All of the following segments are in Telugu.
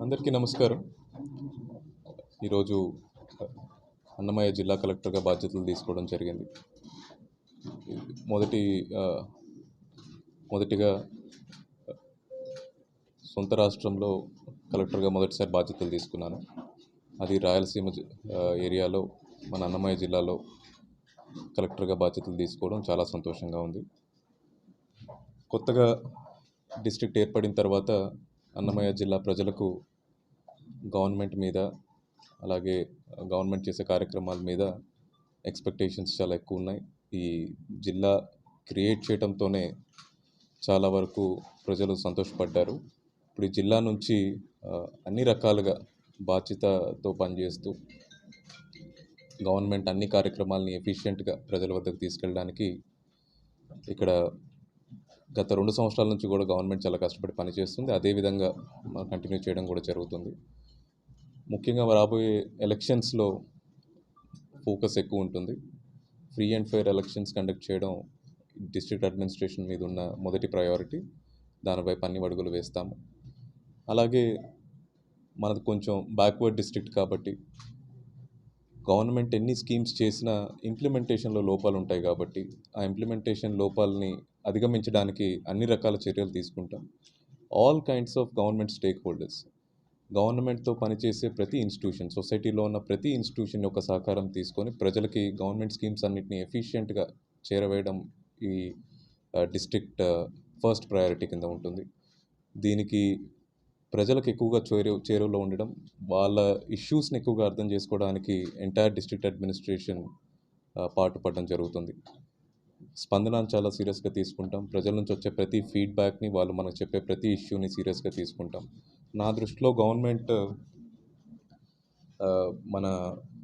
అందరికీ నమస్కారం. ఈరోజు అన్నమయ్య జిల్లా కలెక్టర్గా బాధ్యతలు తీసుకోవడం జరిగింది. మొదటి మొదటిగా సొంత రాష్ట్రంలో కలెక్టర్గా మొదటిసారి బాధ్యతలు తీసుకున్నాను. అది రాయలసీమ ఏరియాలో మన అన్నమయ్య జిల్లాలో కలెక్టర్గా బాధ్యతలు తీసుకోవడం చాలా సంతోషంగా ఉంది. కొత్తగా డిస్ట్రిక్ట్ ఏర్పడిన తర్వాత అన్నమయ్య జిల్లా ప్రజలకు గవర్నమెంట్ మీద అలాగే గవర్నమెంట్ చేసే కార్యక్రమాల మీద ఎక్స్పెక్టేషన్స్ చాలా ఎక్కువ ఉన్నాయి. ఈ జిల్లా క్రియేట్ చేయడంతోనే చాలా వరకు ప్రజలు సంతోషపడ్డారు. ఇప్పుడు ఈ జిల్లా నుంచి అన్ని రకాలుగా బాధ్యతతో పనిచేస్తూ గవర్నమెంట్ అన్ని కార్యక్రమాలని ఎఫిషియెంట్గా ప్రజల వద్దకు తీసుకెళ్ళడానికి ఇక్కడ గత రెండు సంవత్సరాల నుంచి కూడా గవర్నమెంట్ చాలా కష్టపడి పనిచేస్తుంది. అదేవిధంగా కంటిన్యూ చేయడం కూడా జరుగుతుంది. ముఖ్యంగా రాబోయే ఎలక్షన్స్లో ఫోకస్ ఎక్కువ ఉంటుంది. Free and fair elections conduct చేయడం డిస్ట్రిక్ట్ అడ్మినిస్ట్రేషన్ మీద ఉన్న మొదటి ప్రయారిటీ. దానిపై పన్ని అడుగులు వేస్తాము. అలాగే మనది కొంచెం బ్యాక్వర్డ్ డిస్ట్రిక్ట్ కాబట్టి గవర్నమెంట్ ఎన్ని స్కీమ్స్ చేసినా ఇంప్లిమెంటేషన్లో లోపాలు ఉంటాయి కాబట్టి ఆ ఇంప్లిమెంటేషన్ లోపాలని అధిగమించడానికి అన్ని రకాల చర్యలు తీసుకుంటాం. All kinds of government stakeholders గవర్నమెంట్తో పనిచేసే ప్రతి ఇన్స్టిట్యూషన్ సొసైటీలో ఉన్న ప్రతి ఇన్స్టిట్యూషన్ యొక్క సహకారం తీసుకొని ప్రజలకి గవర్నమెంట్ స్కీమ్స్ అన్నింటినీ ఎఫిషియెంట్గా చేరవేయడం ఈ డిస్ట్రిక్ట్ ఫస్ట్ ప్రయారిటీ కింద ఉంటుంది. దీనికి ప్రజలకు ఎక్కువగా చేరు చేరువలో ఉండడం వాళ్ళ ఇష్యూస్ని ఎక్కువగా అర్థం చేసుకోవడానికి ఎంటైర్ డిస్ట్రిక్ట్ అడ్మినిస్ట్రేషన్ పాటుపడడం జరుగుతుంది. స్పందనను చాలా సీరియస్గా తీసుకుంటాం. ప్రజల నుంచి వచ్చే ప్రతి ఫీడ్బ్యాక్ని వాళ్ళు మనకు చెప్పే ప్రతి ఇష్యూని సీరియస్గా తీసుకుంటాం. నా దృష్టిలో గవర్నమెంట్ మన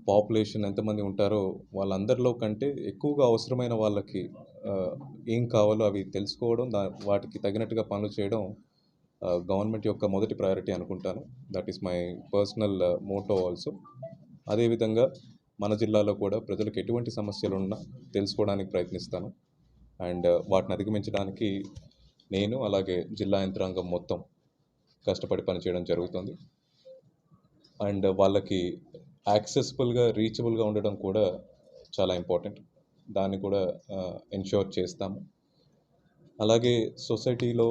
పాపులేషన్ ఎంతమంది ఉంటారో వాళ్ళందరిలో కంటే ఎక్కువగా అవసరమైన వాళ్ళకి ఏం కావాలో అవి తెలుసుకోవడం దా వాటికి తగినట్టుగా పనులు చేయడం గవర్నమెంట్ యొక్క మొదటి ప్రయారిటీ అనుకుంటాను. That is my personal motto also అదేవిధంగా మన జిల్లాలో కూడా ప్రజలకు ఎటువంటి సమస్యలు ఉన్నా తెలుసుకోవడానికి ప్రయత్నిస్తాను. అండ్ uh, వాటిని అధిగమించడానికి నేను అలాగే జిల్లా యంత్రాంగం మొత్తం కష్టపడి పనిచేయడం జరుగుతుంది. అండ్ uh, వాళ్ళకి యాక్సెసిబుల్గా రీచబుల్గా ఉండడం కూడా చాలా ఇంపార్టెంట్ దాన్ని కూడా uh, ఎన్ష్యూర్ చేస్తాము. అలాగే సొసైటీలో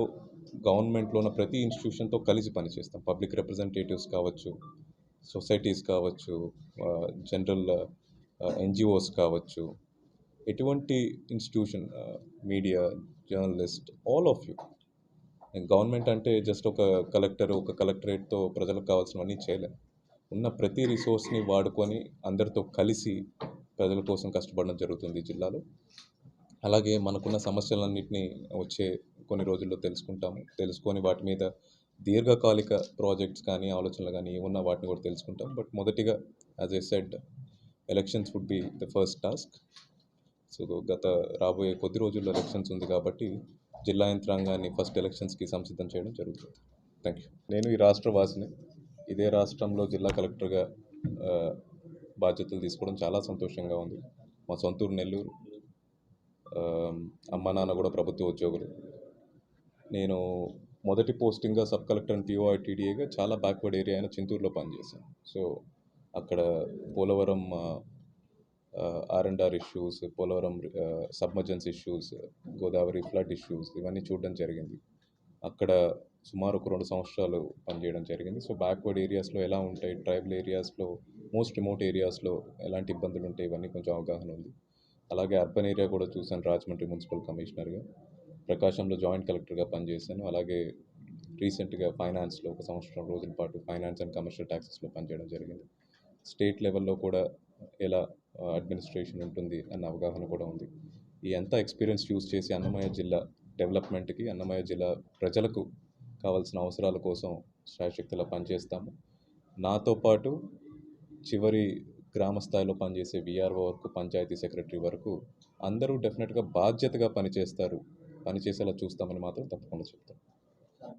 గవర్నమెంట్లో ఉన్న ప్రతి ఇన్స్టిట్యూషన్తో కలిసి పనిచేస్తాం. పబ్లిక్ రిప్రజెంటేటివ్స్ కావచ్చు సొసైటీస్ కావచ్చు జనరల్ ఎన్జిఓస్ కావచ్చు ఎటువంటి institution media journalist all of you. Government అంటే జస్ట్ ఒక కలెక్టర్ ఒక కలెక్టరేట్తో ప్రజలకు కావాల్సినవన్నీ చేయలేం. ఉన్న ప్రతి రిసోర్స్ని వాడుకొని అందరితో కలిసి ప్రజల కోసం కష్టపడడం జరుగుతుంది జిల్లాలో. అలాగే మనకున్న సమస్యలన్నింటినీ వచ్చే కొన్ని రోజుల్లో తెలుసుకుంటాము. తెలుసుకొని వాటి మీద దీర్ఘకాలిక ప్రాజెక్ట్స్ కానీ ఆలోచనలు కానీ ఏమున్నా వాటిని కూడా తెలుసుకుంటాం బట్ మొదటిగా as I said elections would be the first task so గత రాబోయే కొద్ది రోజుల్లో ఎలక్షన్స్ ఉంది కాబట్టి జిల్లా యంత్రాంగాన్ని ఫస్ట్ ఎలక్షన్స్కి సంసిద్ధం చేయడం జరుగుతుంది. థ్యాంక్ యూ నేను ఈ రాష్ట్ర వాసిని ఇదే రాష్ట్రంలో జిల్లా కలెక్టర్గా బాధ్యతలు తీసుకోవడం చాలా సంతోషంగా ఉంది. మా సొంతూరు నెల్లూరు అమ్మ నాన్న కూడా ప్రభుత్వ ఉద్యోగులు. నేను మొదటి పోస్టింగ్గా సబ్ కలెక్టర్ అండ్ టీడీఏగా చాలా బ్యాక్వర్డ్ ఏరియా అయిన చింతూరులో పనిచేశాను. సో అక్కడ Polavaram R and R issues Polavaram submergence issues Godavari flood issues ఇవన్నీ చూడడం జరిగింది. అక్కడ సుమారు ఒక రెండు సంవత్సరాలు పనిచేయడం జరిగింది. సో బ్యాక్వర్డ్ ఏరియాస్లో ఎలా ఉంటాయి? ట్రైబల్ ఏరియాస్లో మోస్ట్ రిమోట్ ఏరియాస్లో ఎలాంటి ఇబ్బందులు ఉంటాయి? ఇవన్నీ కొంచెం అవగాహన ఉంది. అలాగే అర్బన్ ఏరియా కూడా చూశాను రాజమండ్రి మున్సిపల్ కమిషనర్గా. ప్రకాశంలో జాయింట్ కలెక్టర్గా పనిచేశాను. అలాగే రీసెంట్గా ఫైనాన్స్లో ఒక సంవత్సరం రోజుల పాటు ఫైనాన్స్ అండ్ కమర్షియల్ ట్యాక్సెస్లో పనిచేయడం జరిగింది. స్టేట్ లెవెల్లో కూడా ఎలా అడ్మినిస్ట్రేషన్ ఉంటుంది అన్న అవగాహన కూడా ఉంది. ఈ అంతా ఎక్స్పీరియన్స్ యూస్ చేసి అన్నమయ్య జిల్లా డెవలప్మెంట్కి అన్నమయ్య జిల్లా ప్రజలకు కావాల్సిన అవసరాల కోసం శాయశక్తిలా పనిచేస్తాము. నాతో పాటు చివరి గ్రామ స్థాయిలో పనిచేసే విఆర్ఓ వరకు పంచాయతీ సెక్రటరీ వరకు అందరూ డెఫినెట్గా బాధ్యతగా పనిచేస్తారు. పనిచేసేలా చూస్తామని మాత్రం తప్పకుండా చెప్తాను